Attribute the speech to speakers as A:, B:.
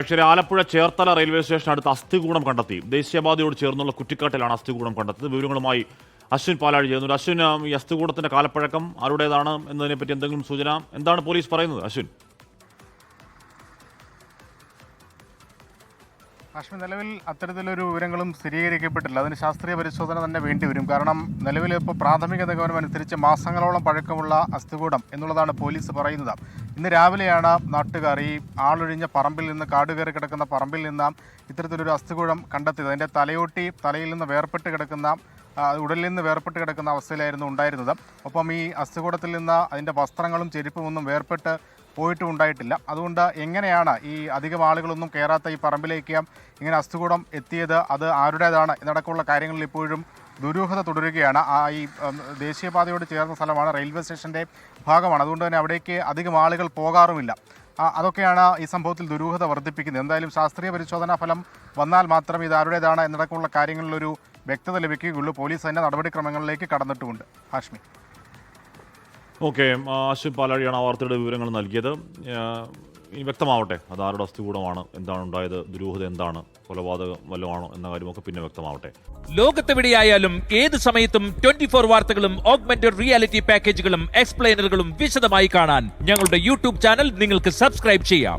A: പക്ഷേ Alappuzha Cherthala railway station അടുത്ത് അസ്ഥികൂടം കണ്ടെത്തി. ദേശീയപാതയോട് ചേർന്നുള്ള കുറ്റിക്കാട്ടിലാണ് അസ്ഥികൂടം കണ്ടെത്തിയത്. വിവരങ്ങളുമായി അശ്വിൻ പാലാഴി ചേർന്നു അശ്വിൻ ഈ അസ്ഥികൂടത്തിന്റെ കാലപ്പഴക്കം ആരുടേതാണ് എന്നതിനെപ്പറ്റി എന്തെങ്കിലും സൂചന? എന്താണ് പോലീസ് പറയുന്നത്? അശ്വിൻ.
B: അശ്വിൻ നിലവിൽ അത്തരത്തിലൊരു വിവരങ്ങളും സ്ഥിരീകരിക്കപ്പെട്ടില്ല അതിന് ശാസ്ത്രീയ പരിശോധന തന്നെ വേണ്ടിവരും കാരണം നിലവിൽ ഇപ്പോൾ പ്രാഥമിക നിഗമനം അനുസരിച്ച് മാസങ്ങളോളം പഴക്കമുള്ള അസ്ഥികൂടം എന്നുള്ളതാണ് പോലീസ് പറയുന്നത്. ഇന്ന് രാവിലെയാണ് നാട്ടുകാർ ഈ ആളൊഴിഞ്ഞ പറമ്പിൽ നിന്ന് കാട് കയറി കിടക്കുന്ന പറമ്പിൽ നിന്ന് ഇത്തരത്തിലൊരു അസ്ഥികുഴം കണ്ടെത്തിയത്. അതിന്റെ തലയോട്ടി തലയിൽ നിന്ന് വേർപെട്ട് കിടക്കുന്ന ഉടലിൽ നിന്ന് വേർപെട്ട് കിടക്കുന്ന അവസ്ഥയിലായിരുന്നു ഉണ്ടായിരുന്നത്. ഒപ്പം ഈ അസ്ഥികൂടത്തിൽ നിന്ന് അതിന്റെ വസ്ത്രങ്ങളും ചെരുപ്പും ഒന്നും വേർപെട്ട് പോയിട്ടും ഉണ്ടായിട്ടില്ല അതുകൊണ്ട് എങ്ങനെയാണ് ഈ അധികം ആളുകളൊന്നും കയറാത്ത ഈ പറമ്പിലേക്ക് ഇങ്ങനെ അസ്ഥികൂടം എത്തിയത്? അത് ആരുടേതാണ്? എന്നടക്കമുള്ള കാര്യങ്ങളിൽ ഇപ്പോഴും ദുരൂഹത തുടരുകയാണ്. ആ ഈ ദേശീയപാതയോട് ചേർന്ന സ്ഥലമാണ് റെയിൽവേ സ്റ്റേഷന്റെ ഭാഗമാണ്. അതുകൊണ്ട് തന്നെ അവിടേക്ക് അധികം ആളുകൾ പോകാറുമില്ല. അതൊക്കെയാണ് ഈ സംഭവത്തിൽ ദുരൂഹത വർദ്ധിപ്പിക്കുന്നത്. എന്തായാലും ശാസ്ത്രീയ പരിശോധനാ ഫലം വന്നാൽ മാത്രം ഇത് ആരുടേതാണ് എന്നടക്കമുള്ള കാര്യങ്ങളിലൊരു വ്യക്തത ലഭിക്കുകയുള്ളൂ. പോലീസ് തന്നെ നടപടിക്രമങ്ങളിലേക്ക് കടന്നിട്ടുമുണ്ട്. ഹാഷ്മി.
A: ഓക്കെ അശ്വിൻ പാലാഴിയാണ് ആ വാർത്തയുടെ വിവരങ്ങൾ നൽകിയത്. ഇനി വ്യക്തമാവട്ടെ അത് ആരുടെ അസ്ഥികൂടമാണ് എന്താണ് ഉണ്ടായത് ദുരൂഹത എന്താണ് കൊലപാതകം വല്ലതാണോ എന്ന കാര്യമൊക്കെ പിന്നെ വ്യക്തമാവട്ടെ.
C: ലോകത്തെവിടെയായാലും ഏത് സമയത്തും ട്വന്റി ഫോർ വാർത്തകളും ഓഗ്മെന്റഡ് റിയാലിറ്റി പാക്കേജുകളും എക്സ്പ്ലെയിനറുകളും വിശദമായി കാണാൻ ഞങ്ങളുടെ യൂട്യൂബ് ചാനൽ നിങ്ങൾക്ക് സബ്സ്ക്രൈബ് ചെയ്യാം.